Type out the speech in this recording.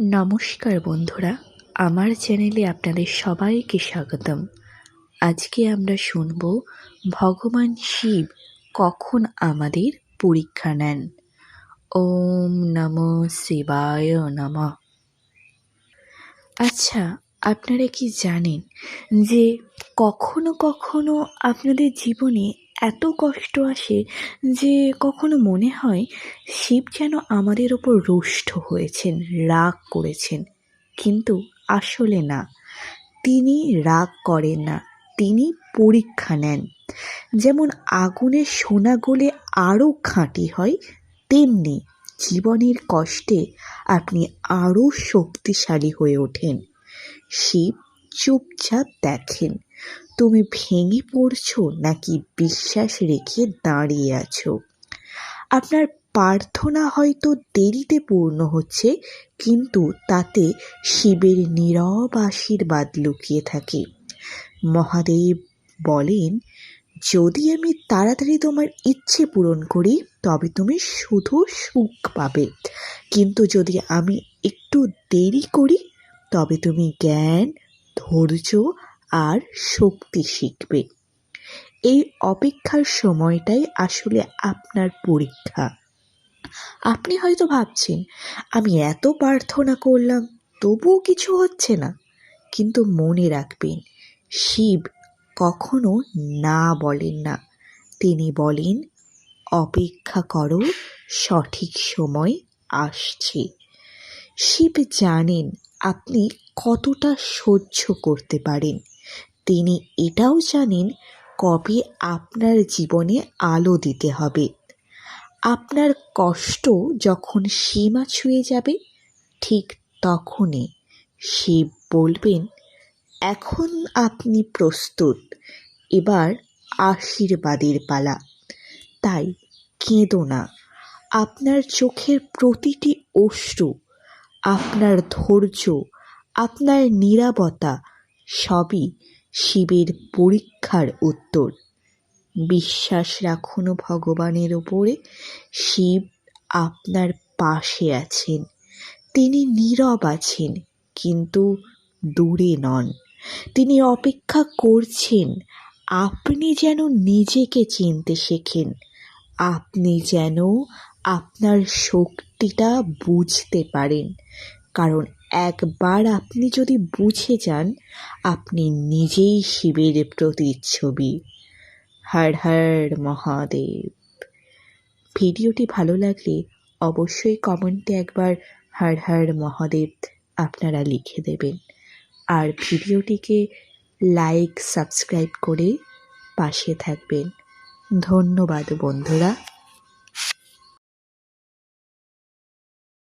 নমস্কার বন্ধুরা, আমার চ্যানেলে আপনাদের সবাইকে স্বাগতম। আজকে আমরা শুনব ভগবান শিব কখন আমাদের পরীক্ষা নেন। ওম নম শিবায় নম। আচ্ছা আপনারা কি জানেন যে কখনো কখনো আপনাদের জীবনে এত কষ্ট আসে যে কখনো মনে হয় শিব যেন আমাদের ওপর রুষ্ট হয়েছেন, রাগ করেছেন। কিন্তু আসলে না। তিনি রাগ করেন না, তিনি পরীক্ষা নেন। যেমন আগুনের সোনা গলে আরও খাঁটি হয়, তেমনি জীবনের কষ্টে আপনি আরও শক্তিশালী হয়ে ওঠেন। শিব চুপচাপ দেখেন তুমি ভেঙে পড়ছো নাকি বিশ্বাস রেখে দাঁড়িয়ে আছো? আপনার প্রার্থনা হয়তো দেরিতে পূর্ণ হচ্ছে, কিন্তু তাতে শিবের নীরব আশীর্বাদ লুকিয়ে থাকে। মহাদেব বলেন, যদি আমি তাড়াতাড়ি তোমার ইচ্ছে পূরণ করি, তবে তুমি শুধু সুখ পাবে। কিন্তু যদি আমি একটু দেরি করি, তবে তুমি জ্ঞান, ধৈর্য আর শক্তি শিখবে। এই অপেক্ষার সময়টাই আসলে আপনার পরীক্ষা। আপনি হয়তো ভাবছেন, আমি এত প্রার্থনা করলাম, তবুও কিছু হচ্ছে না। কিন্তু মনে রাখবেন, শিব কখনো না বলেন না। তিনি বলেন, অপেক্ষা করো, সঠিক সময় আসছে। শিব জানেন আপনি কতটা সহ্য করতে পারেন। তিনি এটাও জানেন কবে আপনার জীবনে আলো দিতে হবে। আপনার কষ্ট যখন সীমা ছুঁয়ে যাবে, ঠিক তখনই শিব বলবেন, এখন আপনি প্রস্তুত। এবার আশীর্বাদের পালা। তাই কেঁদো না। আপনার চোখের প্রতিটি অশ্রু, আপনার ধৈর্য, আপনার নিরাপত্তা সবই শিবের পরীক্ষার উত্তর। বিশ্বাস রাখুন ভগবানের ওপরে শিব আপনার পাশে আছেন। তিনি নীরব আছেন, কিন্তু দূরে নন। তিনি অপেক্ষা করছেন, আপনি যেন নিজেকে চিনতে শেখেন। আপনি যেন আপনার শক্তিটা বুঝতে পারেন। কারণ একবার আপনি যদি বুঝে যান, আপনি নিজেই শিবের প্রতিচ্ছবি। হর হর মহাদেব। ভিডিওটি ভালো লাগলে অবশ্যই কমেন্টে একবার হর হর মহাদেব আপনারা লিখে দেবেন। আর ভিডিওটিকে লাইক, সাবস্ক্রাইব করে পাশে থাকবেন। ধন্যবাদ বন্ধুরা।